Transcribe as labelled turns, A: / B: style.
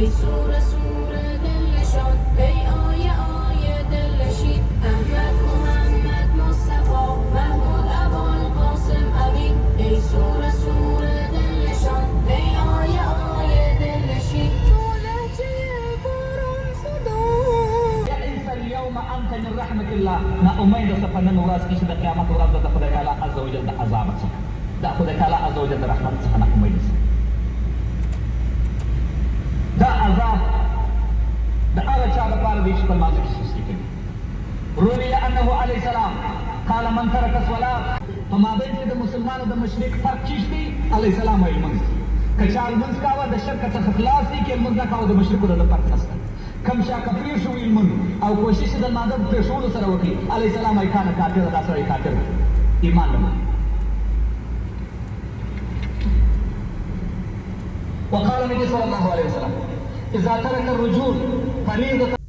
A: الصورة
B: صورة اليوم انت من رحمة الله نا امید است پنن وراز کیش در قیامت وراز در خدای عز وجل در عذابت ده خدای تعالی عز وجل در رحمت څخه لپاره دی چې په لمانځه کې سستي کوي روي انه علیه السلام قال من ترك الصلاه مابین کې د مسلمانو د مشرک فرق چی دی علیه السلام ویل منځ که چا لمونځ کاوه د شرک څخه خلاص دي کې نه کاوه د مشرکو د فرق نشته کم شا کفر شو علم او کوشش د ماده په شول سره وکي علی السلام ای کان کافر دا سره کافر ایمان نه وقال النبي صلى الله عليه وسلم اذا ترك الرجول فريضه